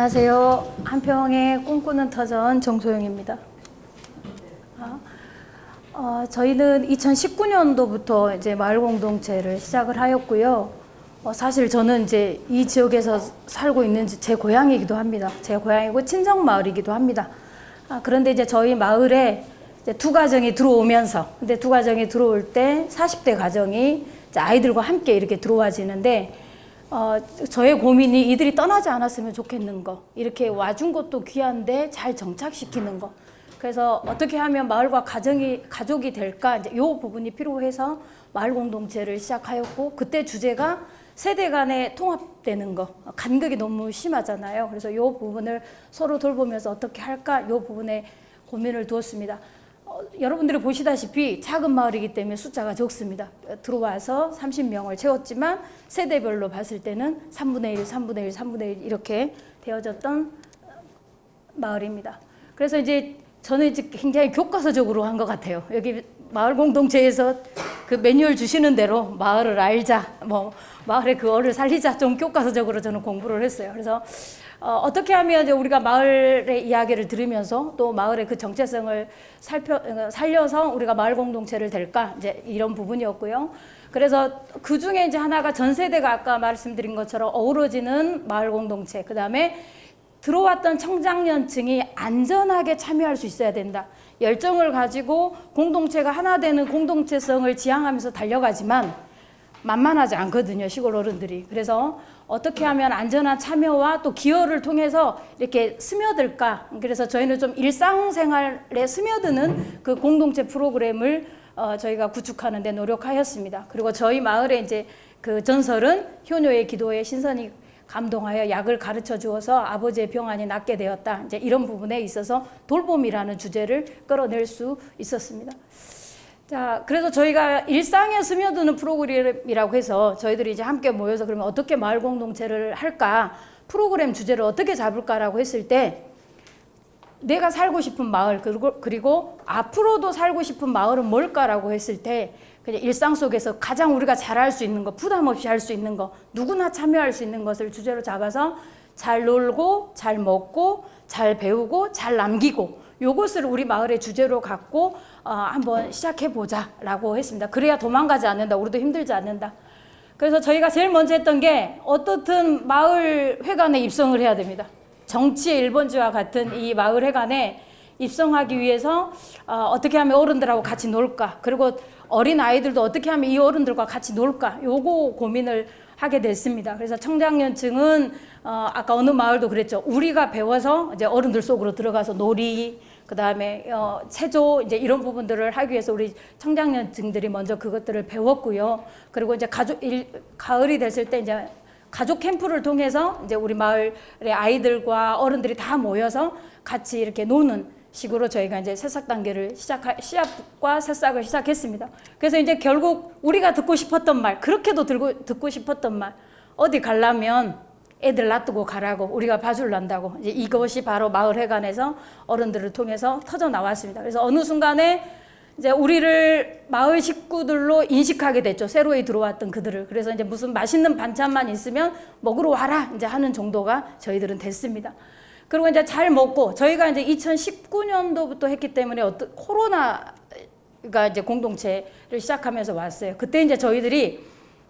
안녕하세요. 한평의 꿈꾸는 터전 정소영입니다. 아, 어, 저희는 2019년도부터 이제 마을 공동체를 시작을 하였고요. 어, 사실 저는 이제 이 지역에서 살고 있는 제 고향이기도 합니다. 제 고향이고 친정 마을이기도 합니다. 아, 그런데 이제 저희 마을에 이제 두 가정이 들어오면서, 근데 두 가정이 들어올 때 40대 가정이 아이들과 함께 이렇게 들어와지는데, 어, 저의 고민이 이들이 떠나지 않았으면 좋겠는 거. 이렇게 와준 것도 귀한데 잘 정착시키는 거. 그래서 어떻게 하면 마을과 가정이, 가족이 될까? 이제 요 부분이 필요해서 마을 공동체를 시작하였고, 그때 주제가 세대 간의 통합되는 거. 간극이 너무 심하잖아요. 그래서 요 부분을 서로 돌보면서 어떻게 할까? 요 부분에 고민을 두었습니다. 어, 여러분들이 보시다시피 작은 마을이기 때문에 숫자가 적습니다. 어, 들어와서 30명을 채웠지만 세대별로 봤을 때는 3분의 1, 3분의 1, 3분의 1 이렇게 되어졌던 어, 마을입니다. 그래서 이제 저는 이제 굉장히 교과서적으로 한 것 같아요. 여기 마을 공동체에서 그 매뉴얼 주시는 대로 마을을 알자, 뭐 마을의 그 어를 살리자 좀 교과서적으로 저는 공부를 했어요. 그래서 어, 떻게 하면 이제 우리가 마을의 이야기를 들으면서 또 마을의 그 정체성을 살펴 어, 살려서 우리가 마을 공동체를 될까 이제 이런 부분이었고요. 그래서 그 중에 이제 하나가 전 세대가 아까 말씀드린 것처럼 어우러지는 마을 공동체, 그 다음에 들어왔던 청장년층이 안전하게 참여할 수 있어야 된다. 열정을 가지고 공동체가 하나 되는 공동체성을 지향하면서 달려가지만 만만하지 않거든요, 시골 어른들이. 그래서 어떻게 하면 안전한 참여와 또 기여를 통해서 이렇게 스며들까. 그래서 저희는 좀 일상생활에 스며드는 그 공동체 프로그램을 어, 저희가 구축하는 데 노력하였습니다. 그리고 저희 마을에 이제 그 전설은 효녀의 기도에 신선이 감동하여 약을 가르쳐 주어서 아버지의 병환이 낫게 되었다. 이제 이런 부분에 있어서 돌봄이라는 주제를 끌어낼 수 있었습니다. 자, 그래서 저희가 일상에 스며드는 프로그램이라고 해서 저희들이 이제 함께 모여서 그러면 어떻게 마을 공동체를 할까? 프로그램 주제를 어떻게 잡을까라고 했을 때 내가 살고 싶은 마을 그리고 그리고 앞으로도 살고 싶은 마을은 뭘까라고 했을 때 그냥 일상 속에서 가장 우리가 잘할 수 있는 거 부담 없이 할 수 있는 거 누구나 참여할 수 있는 것을 주제로 잡아서 잘 놀고 잘 먹고 잘 배우고 잘 남기고 요것을 우리 마을의 주제로 갖고 어, 한번 시작해 보자라고 했습니다. 그래야 도망가지 않는다. 우리도 힘들지 않는다. 그래서 저희가 제일 먼저 했던 게 어떻든 마을 회관에 입성을 해야 됩니다. 정치의 1번지와 같은 이 마을 회관에 입성하기 위해서 어, 떻게 하면 어른들하고 같이 놀까? 그리고 어린 아이들도 어떻게 하면 이 어른들과 같이 놀까? 요거 고민을 하게 됐습니다. 그래서 청장년층은 어, 아까 어느 마을도 그랬죠. 우리가 배워서 이제 어른들 속으로 들어가서 놀이, 그 다음에 어, 체조 이제 이런 부분들을 하기 위해서 우리 청장년층들이 먼저 그것들을 배웠고요. 그리고 이제 가족 일, 가을이 됐을 때 이제 가족 캠프를 통해서 이제 우리 마을의 아이들과 어른들이 다 모여서 같이 이렇게 노는 식으로 저희가 이제 새싹 단계를 시작 시합과 새싹을 시작했습니다. 그래서 이제 결국 우리가 듣고 싶었던 말, 그렇게도 들고 듣고 싶었던 말, 어디 가려면 애들 놔두고 가라고 우리가 봐줄란다고 이제 이것이 바로 마을회관에서 어른들을 통해서 터져 나왔습니다. 그래서 어느 순간에 이제 우리를 마을 식구들로 인식하게 됐죠. 새로이 들어왔던 그들을. 그래서 이제 무슨 맛있는 반찬만 있으면 먹으러 와라 이제 하는 정도가 저희들은 됐습니다. 그리고 이제 잘 먹고 저희가 이제 2019년도부터 했기 때문에 어떤 코로나가 이제 공동체를 시작하면서 왔어요. 그때 이제 저희들이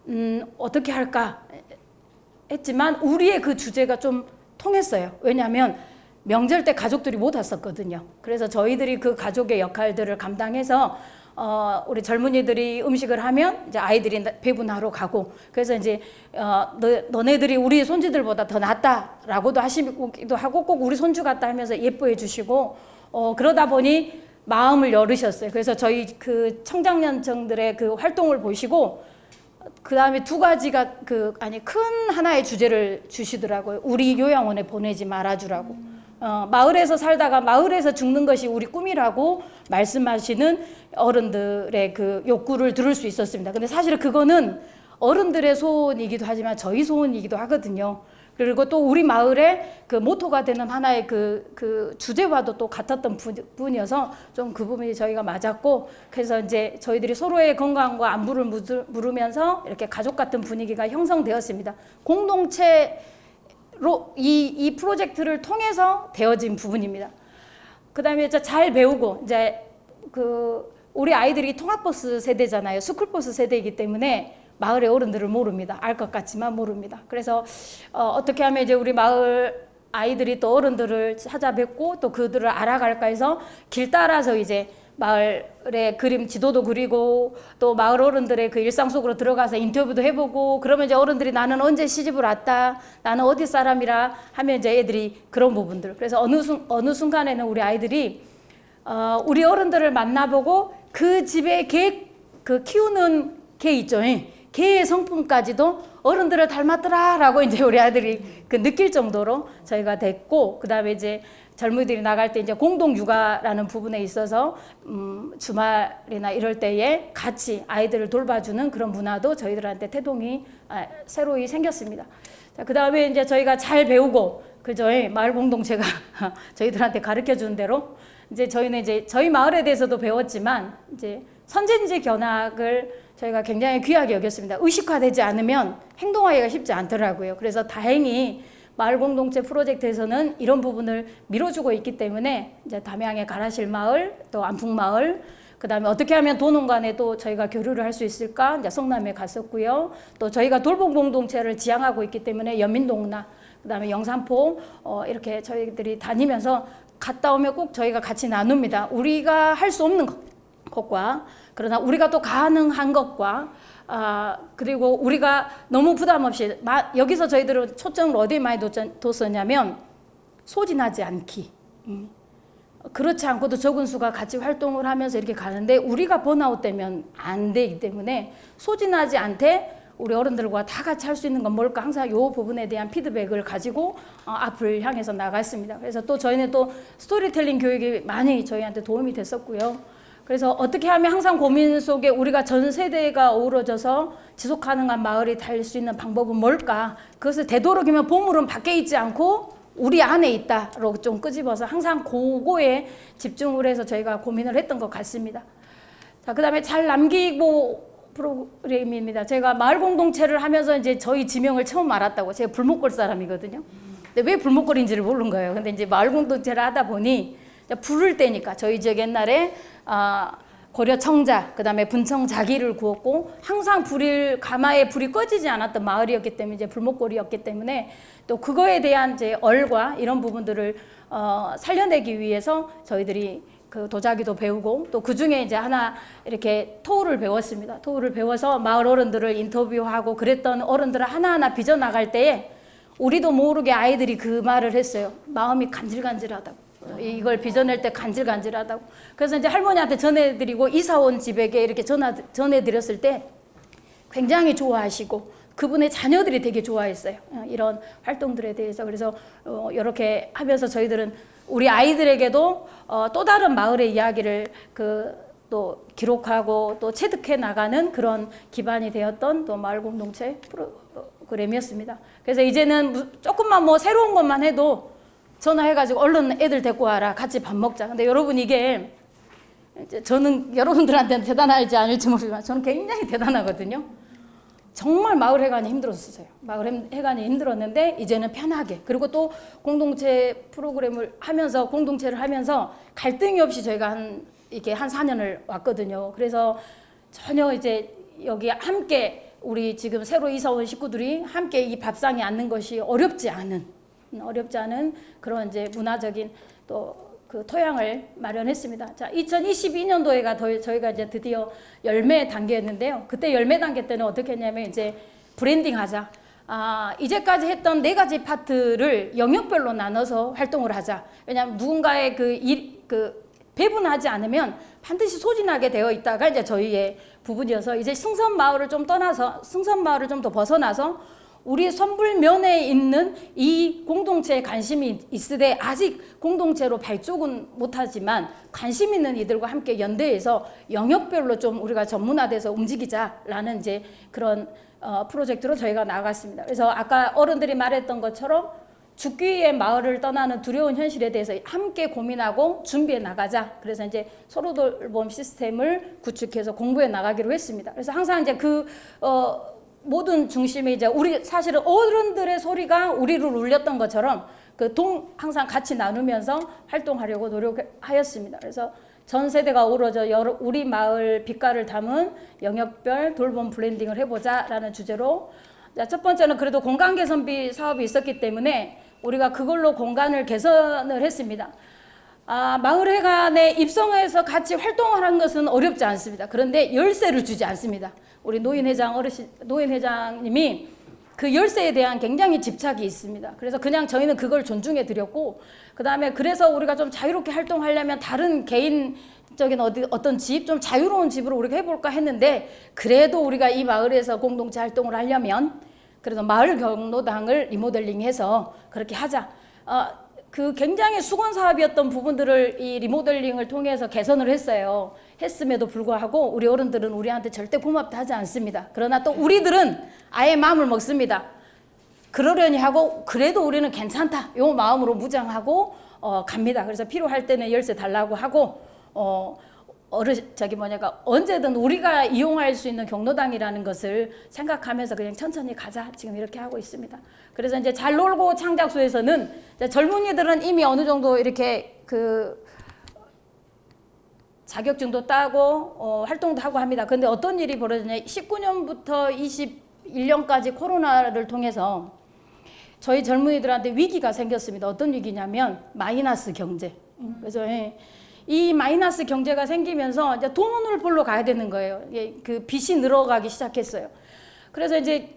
음, 어떻게 할까 했지만 우리의 그 주제가 좀 통했어요. 왜냐하면 명절 때 가족들이 못 왔었거든요. 그래서 저희들이 그 가족의 역할들을 감당해서 어, 우리 젊은이들이 음식을 하면 이제 아이들이 배분하러 가고 그래서 이제 어, 너, 너네들이 우리 손주들보다 더 낫다라고도 하시기도 하고 꼭 우리 손주 같다 하면서 예뻐해 주시고 어, 그러다 보니 마음을 열으셨어요. 그래서 저희 그 청장년층들의 그 활동을 보시고 그 다음에 두 가지가 그 아니 큰 하나의 주제를 주시더라고요. 우리 요양원에 보내지 말아주라고. 어, 마을에서 살다가 마을에서 죽는 것이 우리 꿈이라고 말씀하시는 어른들의 그 욕구를 들을 수 있었습니다. 근데 사실 그거는 어른들의 소원이기도 하지만 저희 소원이기도 하거든요. 그리고 또 우리 마을의 그 모토가 되는 하나의 그, 그 주제와도 또 같았던 분, 이어서 좀 그 부분이 저희가 맞았고 그래서 이제 저희들이 서로의 건강과 안부를 물으면서 이렇게 가족 같은 분위기가 형성되었습니다. 공동체 이, 이 프로젝트를 통해서 되어진 부분입니다. 그 다음에 이제 잘 배우고, 이제 그, 우리 아이들이 통학버스 세대잖아요. 스쿨버스 세대이기 때문에 마을의 어른들을 모릅니다. 알 것 같지만 모릅니다. 그래서 어, 떻게 하면 이제 우리 마을 아이들이 또 어른들을 찾아뵙고 또 그들을 알아갈까 해서 길 따라서 이제 마을의 그림 지도도 그리고 또 마을 어른들의 그 일상 속으로 들어가서 인터뷰도 해보고 그러면 이제 어른들이 나는 언제 시집을 왔다 나는 어디 사람이라 하면 이제 애들이 그런 부분들 그래서 어느 순 어느 순간에는 우리 아이들이 어, 우리 어른들을 만나보고 그 집에 개 그 키우는 개 있죠. 예. 개의 성품까지도 어른들을 닮았더라라고 이제 우리 아들이 그 느낄 정도로 저희가 됐고 그다음에 이제 젊은이들이 나갈 때 이제 공동 육아라는 부분에 있어서 음, 주말이나 이럴 때에 같이 아이들을 돌봐주는 그런 문화도 저희들한테 태동이 아, 새로이 생겼습니다. 자, 그다음에 이제 저희가 잘 배우고 그죠? 예, 마을 공동체가 저희들한테 가르쳐 주는 대로 이제 저희는 이제 저희 마을에 대해서도 배웠지만 이제 선진지 견학을 저희가 굉장히 귀하게 여겼습니다. 의식화되지 않으면 행동하기가 쉽지 않더라고요. 그래서 다행히 마을 공동체 프로젝트에서는 이런 부분을 밀어주고 있기 때문에 이제 담양의 가라실 마을, 또 안풍 마을, 그다음에 어떻게 하면 도농간에 또 저희가 교류를 할 수 있을까? 이제 성남에 갔었고요. 또 저희가 돌봄 공동체를 지향하고 있기 때문에 연민동나, 그다음에 영산포 어, 이렇게 저희들이 다니면서 갔다 오면 꼭 저희가 같이 나눕니다. 우리가 할 수 없는 것. 것과 그러나 우리가 또 가능한 것과 아 그리고 우리가 너무 부담 없이 마, 여기서 저희들은 초점을 어디에 많이 뒀었냐면 소진하지 않기. 음. 그렇지 않고도 적은 수가 같이 활동을 하면서 이렇게 가는데 우리가 번아웃 되면 안 되기 때문에 소진하지 않되 우리 어른들과 다 같이 할 수 있는 건 뭘까 항상 이 부분에 대한 피드백을 가지고 어, 앞을 향해서 나갔습니다. 그래서 또 저희는 또 스토리텔링 교육이 많이 저희한테 도움이 됐었고요. 그래서 어떻게 하면 항상 고민 속에 우리가 전 세대가 어우러져서 지속 가능한 마을이 될수 있는 방법은 뭘까? 그것을 되도록이면 보물은 밖에 있지 않고 우리 안에 있다로 좀 끄집어서 항상 그거에 집중을 해서 저희가 고민을 했던 것 같습니다. 자, 그 다음에 잘 남기고 프로그램입니다. 제가 마을 공동체를 하면서 이제 저희 지명을 처음 알았다고. 제가 불목골 사람이거든요. 근데 왜 불목골인지를 모르는 거예요. 근데 이제 마을 공동체를 하다 보니 부를 때니까 저희 지역 옛날에 아, 고려 청자, 그 다음에 분청 자기를 구웠고 항상 불을 가마에 불이 꺼지지 않았던 마을이었기 때문에 이제 불목골이었기 때문에 또 그거에 대한 이제 얼과 이런 부분들을 어, 살려내기 위해서 저희들이 그 도자기도 배우고 또 그 중에 이제 하나 이렇게 토우를 배웠습니다. 토우를 배워서 마을 어른들을 인터뷰하고 그랬던 어른들을 하나하나 빚어 나갈 때에 우리도 모르게 아이들이 그 말을 했어요. 마음이 간질간질하다고. 이걸 빚어낼 때 간질간질하다고. 그래서 이제 할머니한테 전해드리고 이사 온 집에게 이렇게 전화 전해드렸을 때 굉장히 좋아하시고 그분의 자녀들이 되게 좋아했어요. 어, 이런 활동들에 대해서 그래서 어, 이렇게 하면서 저희들은 우리 아이들에게도 어, 또 다른 마을의 이야기를 그 또 기록하고 또 체득해 나가는 그런 기반이 되었던 또 마을 공동체 프로그램이었습니다. 그래서 이제는 조금만 뭐 새로운 것만 해도 전화해가지고 얼른 애들 데리고 와라. 같이 밥 먹자. 근데 여러분 이게 저는 여러분들한테는 대단할지 아닐지 모르지만 저는 굉장히 대단하거든요. 정말 마을 해관이 힘들었어요. 마을 해관이 힘들었는데 이제는 편하게 그리고 또 공동체 프로그램을 하면서 공동체를 하면서 갈등이 없이 저희가 한 이렇게 한 4년을 왔거든요. 그래서 전혀 이제 여기 함께 우리 지금 새로 이사 온 식구들이 함께 이 밥상에 앉는 것이 어렵지 않은 어렵지 않은 그런 이제 문화적인 또 그 토양을 마련했습니다. 자, 2022년도에가 더 저희가 이제 드디어 열매 단계였는데요. 그때 열매 단계 때는 어떻게 했냐면 이제 브랜딩 하자. 아, 이제까지 했던 네 가지 파트를 영역별로 나눠서 활동을 하자. 왜냐하면 누군가의 그 일, 그 배분하지 않으면 반드시 소진하게 되어 있다가 이제 저희의 부분이어서 이제 승선 마을을 좀 떠나서 승선 마을을 좀 더 벗어나서 우리 선불면에 있는 이 공동체에 관심이 있으되 아직 공동체로 발족은 못하지만 관심 있는 이들과 함께 연대해서 영역별로 좀 우리가 전문화돼서 움직이자라는 이제 그런 어, 프로젝트로 저희가 나갔습니다. 그래서 아까 어른들이 말했던 것처럼 죽기의 마을을 떠나는 두려운 현실에 대해서 함께 고민하고 준비해 나가자. 그래서 이제 서로 돌봄 시스템을 구축해서 공부해 나가기로 했습니다. 그래서 항상 이제 그, 어, 모든 중심에 이제 우리 사실은 어른들의 소리가 우리를 울렸던 것처럼 그 동 항상 같이 나누면서 활동하려고 노력하였습니다. 그래서 전 세대가 어우러져 여러, 우리 마을 빛깔을 담은 영역별 돌봄 브랜딩을 해보자라는 주제로 자, 첫 번째는 그래도 공간 개선비 사업이 있었기 때문에 우리가 그걸로 공간을 개선을 했습니다. 아, 마을회관에 입성해서 같이 활동하는 것은 어렵지 않습니다. 그런데 열쇠를 주지 않습니다. 우리 노인회장 어르신, 노인회장님이 그 열쇠에 대한 굉장히 집착이 있습니다. 그래서 그냥 저희는 그걸 존중해 드렸고, 그 다음에 그래서 우리가 좀 자유롭게 활동하려면 다른 개인적인 어디, 어떤 집, 좀 자유로운 집으로 우리가 해볼까 했는데, 그래도 우리가 이 마을에서 공동체 활동을 하려면, 그래서 마을 경로당을 리모델링 해서 그렇게 하자. 어, 그 굉장히 수건 사업이었던 부분들을 이 리모델링을 통해서 개선을 했어요. 했음에도 불구하고 우리 어른들은 우리한테 절대 고맙다 하지 않습니다. 그러나 또 우리들은 아예 마음을 먹습니다. 그러려니 하고 그래도 우리는 괜찮다. 요 마음으로 무장하고 어, 갑니다. 그래서 필요할 때는 열쇠 달라고 하고 어, 어르 저기 뭐냐가 언제든 우리가 이용할 수 있는 경로당이라는 것을 생각하면서 그냥 천천히 가자 지금 이렇게 하고 있습니다. 그래서 이제 잘 놀고 창작소에서는 이제 젊은이들은 이미 어느 정도 이렇게 그 자격증도 따고 어, 활동도 하고 합니다. 근데 어떤 일이 벌어지냐? 19년부터 21년까지 코로나를 통해서 저희 젊은이들한테 위기가 생겼습니다. 어떤 위기냐면 마이너스 경제. 그래서 예. 이 마이너스 경제가 생기면서 이제 돈을 벌러 가야 되는 거예요. 예, 그 빚이 늘어가기 시작했어요. 그래서 이제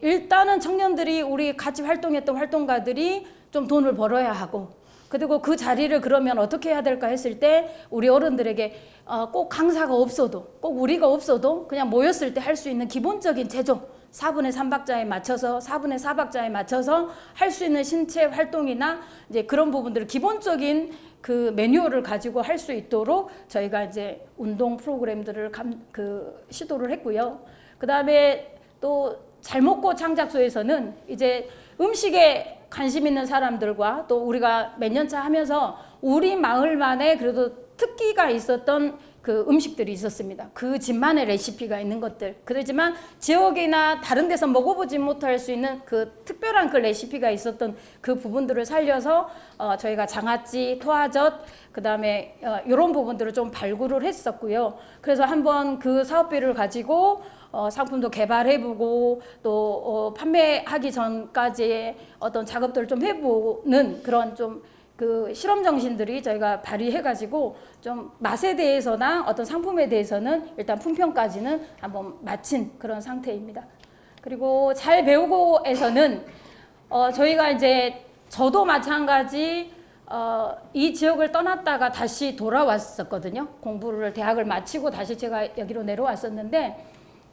일단은 청년들이 우리 같이 활동했던 활동가들이 좀 돈을 벌어야 하고 그리고 그 자리를 그러면 어떻게 해야 될까 했을 때 우리 어른들에게 어, 꼭 강사가 없어도 꼭 우리가 없어도 그냥 모였을 때 할 수 있는 기본적인 제조 4분의 3박자에 맞춰서 4분의 4박자에 맞춰서 할 수 있는 신체 활동이나 이제 그런 부분들을 기본적인 그 매뉴얼을 가지고 할 수 있도록 저희가 이제 운동 프로그램들을 감, 그 시도를 했고요. 그 다음에 또 잘 먹고 창작소에서는 이제 음식에 관심 있는 사람들과 또 우리가 몇 년 차 하면서 우리 마을만의 그래도 특기가 있었던 그 음식들이 있었습니다. 그 집만의 레시피가 있는 것들. 그렇지만 지역이나 다른 데서 먹어보지 못할 수 있는 그 특별한 그 레시피가 있었던 그 부분들을 살려서 어, 저희가 장아찌, 토화젓, 그 다음에 어, 이런 부분들을 좀 발굴을 했었고요. 그래서 한번 그 사업비를 가지고 어, 상품도 개발해보고 또 어, 판매하기 전까지의 어떤 작업들을 좀 해보는 그런 좀 그 실험 정신들이 저희가 발휘해가지고 좀 맛에 대해서나 어떤 상품에 대해서는 일단 품평까지는 한번 마친 그런 상태입니다. 그리고 잘 배우고에서는 어, 저희가 이제 저도 마찬가지 어, 이 지역을 떠났다가 다시 돌아왔었거든요. 공부를 대학을 마치고 다시 제가 여기로 내려왔었는데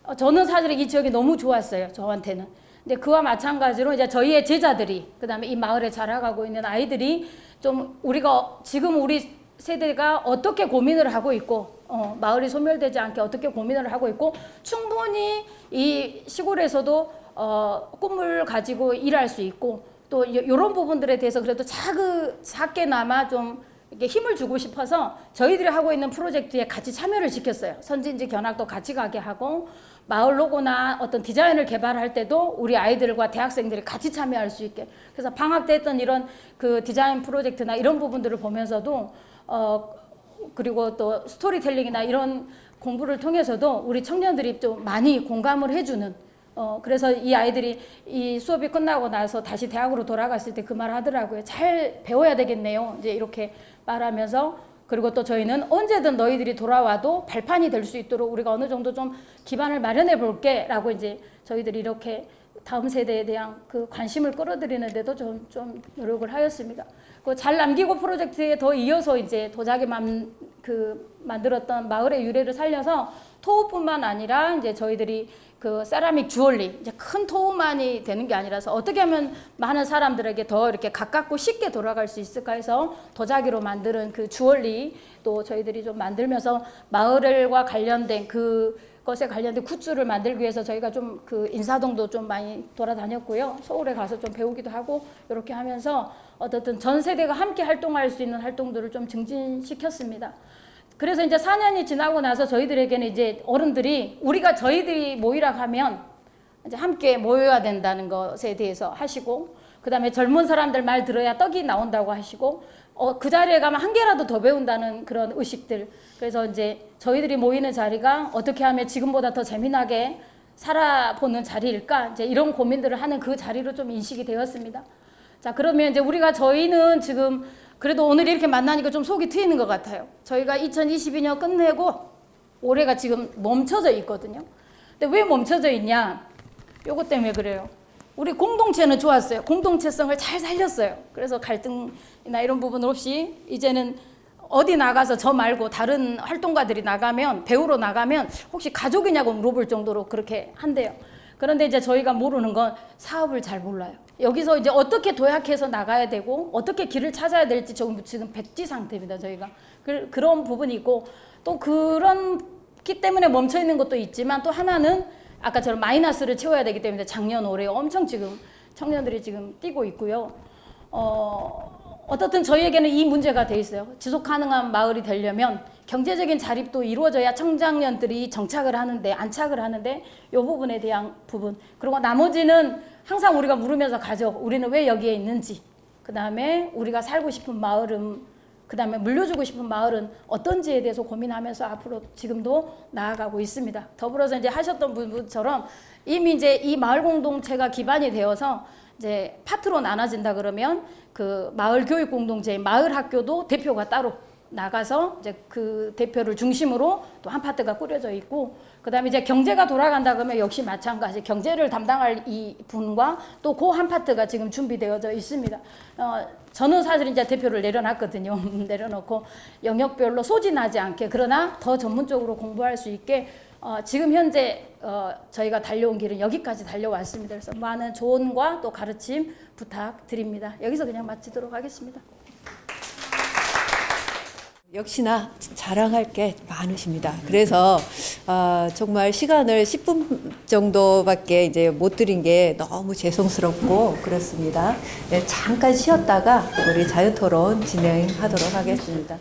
어, 저는 사실 이 지역이 너무 좋았어요. 저한테는. 근데 그와 마찬가지로 이제 저희의 제자들이 그다음에 이 마을에 자라가고 있는 아이들이 좀 우리가 지금 우리 세대가 어떻게 고민을 하고 있고 어, 마을이 소멸되지 않게 어떻게 고민을 하고 있고 충분히 이 시골에서도 어, 꿈을 가지고 일할 수 있고 또 이런 부분들에 대해서 그래도 작은 작게나마 좀 이렇게 힘을 주고 싶어서 저희들이 하고 있는 프로젝트에 같이 참여를 시켰어요. 선진지 견학도 같이 가게 하고 마을 로고나 어떤 디자인을 개발할 때도 우리 아이들과 대학생들이 같이 참여할 수 있게. 그래서 방학 때 했던 이런 그 디자인 프로젝트나 이런 부분들을 보면서도 어 그리고 또 스토리텔링이나 이런 공부를 통해서도 우리 청년들이 좀 많이 공감을 해주는 어, 그래서 이 아이들이 이 수업이 끝나고 나서 다시 대학으로 돌아갔을 때 그 말 하더라고요. 잘 배워야 되겠네요. 이제 이렇게 말하면서 그리고 또 저희는 언제든 너희들이 돌아와도 발판이 될 수 있도록 우리가 어느 정도 좀 기반을 마련해 볼게 라고 이제 저희들이 이렇게 다음 세대에 대한 그 관심을 끌어들이는데도 좀, 좀 노력을 하였습니다. 그 잘 남기고 프로젝트에 더 이어서 이제 도자기 만, 그 만들었던 마을의 유래를 살려서 토우뿐만 아니라 이제 저희들이 그 세라믹 주얼리 이제 큰 토우만이 되는 게 아니라서 어떻게 하면 많은 사람들에게 더 이렇게 가깝고 쉽게 돌아갈 수 있을까 해서 도자기로 만드는 그 주얼리 또 저희들이 좀 만들면서 마을과 관련된 그 것에 관련된 굿즈를 만들기 위해서 저희가 좀 그 인사동도 좀 많이 돌아다녔고요. 서울에 가서 좀 배우기도 하고 이렇게 하면서 어떻든 전 세대가 함께 활동할 수 있는 활동들을 좀 증진시켰습니다. 그래서 이제 4년이 지나고 나서 저희들에게는 이제 어른들이 우리가 저희들이 모이라 하면 이제 함께 모여야 된다는 것에 대해서 하시고 그다음에 젊은 사람들 말 들어야 떡이 나온다고 하시고 어, 그 자리에 가면 한 개라도 더 배운다는 그런 의식들 그래서 이제 저희들이 모이는 자리가 어떻게 하면 지금보다 더 재미나게 살아보는 자리일까 이제 이런 고민들을 하는 그 자리로 좀 인식이 되었습니다. 자 그러면 이제 우리가 저희는 지금 그래도 오늘 이렇게 만나니까 좀 속이 트이는 것 같아요. 저희가 2022년 끝내고 올해가 지금 멈춰져 있거든요. 근데 왜 멈춰져 있냐? 요것 때문에 그래요. 우리 공동체는 좋았어요. 공동체성을 잘 살렸어요. 그래서 갈등이나 이런 부분 없이 이제는 어디 나가서 저 말고 다른 활동가들이 나가면 배우러 나가면 혹시 가족이냐고 물어볼 정도로 그렇게 한대요. 그런데 이제 저희가 모르는 건 사업을 잘 몰라요. 여기서 이제 어떻게 도약해서 나가야 되고 어떻게 길을 찾아야 될지 지금 백지 상태입니다. 저희가 그, 그런 부분이 있고 또 그런 기 때문에 멈춰 있는 것도 있지만 또 하나는 아까처럼 마이너스를 채워야 되기 때문에 작년 올해 엄청 지금 청년들이 지금 뛰고 있고요. 어, 어떻든 저희에게는 이 문제가 돼 있어요. 지속 가능한 마을이 되려면 경제적인 자립도 이루어져야 청장년들이 정착을 하는데 안착을 하는데 이 부분에 대한 부분 그리고 나머지는 항상 우리가 물으면서 가죠. 우리는 왜 여기에 있는지 그 다음에 우리가 살고 싶은 마을은 그 다음에 물려주고 싶은 마을은 어떤지에 대해서 고민하면서 앞으로 지금도 나아가고 있습니다. 더불어서 이제 하셨던 분처럼 이미 이제 이 마을 공동체가 기반이 되어서 이제 파트로 나눠진다 그러면 그 마을 교육 공동체, 마을 학교도 대표가 따로 나가서 이제 그 대표를 중심으로 또 한 파트가 꾸려져 있고 그다음에 이제 경제가 돌아간다 그러면 역시 마찬가지 경제를 담당할 이 분과 또 그 한 파트가 지금 준비되어져 있습니다. 어, 저는 사실 이제 대표를 내려놨거든요. 내려놓고 영역별로 소진하지 않게 그러나 더 전문적으로 공부할 수 있게 어, 지금 현재 어, 저희가 달려온 길은 여기까지 달려왔습니다. 그래서 많은 조언과 또 가르침 부탁드립니다. 여기서 그냥 마치도록 하겠습니다. 역시나 자랑할 게 많으십니다. 그래서 아, 정말 시간을 10분 정도밖에 이제 못 드린 게 너무 죄송스럽고 그렇습니다. 네, 잠깐 쉬었다가 우리 자유토론 진행하도록 하겠습니다.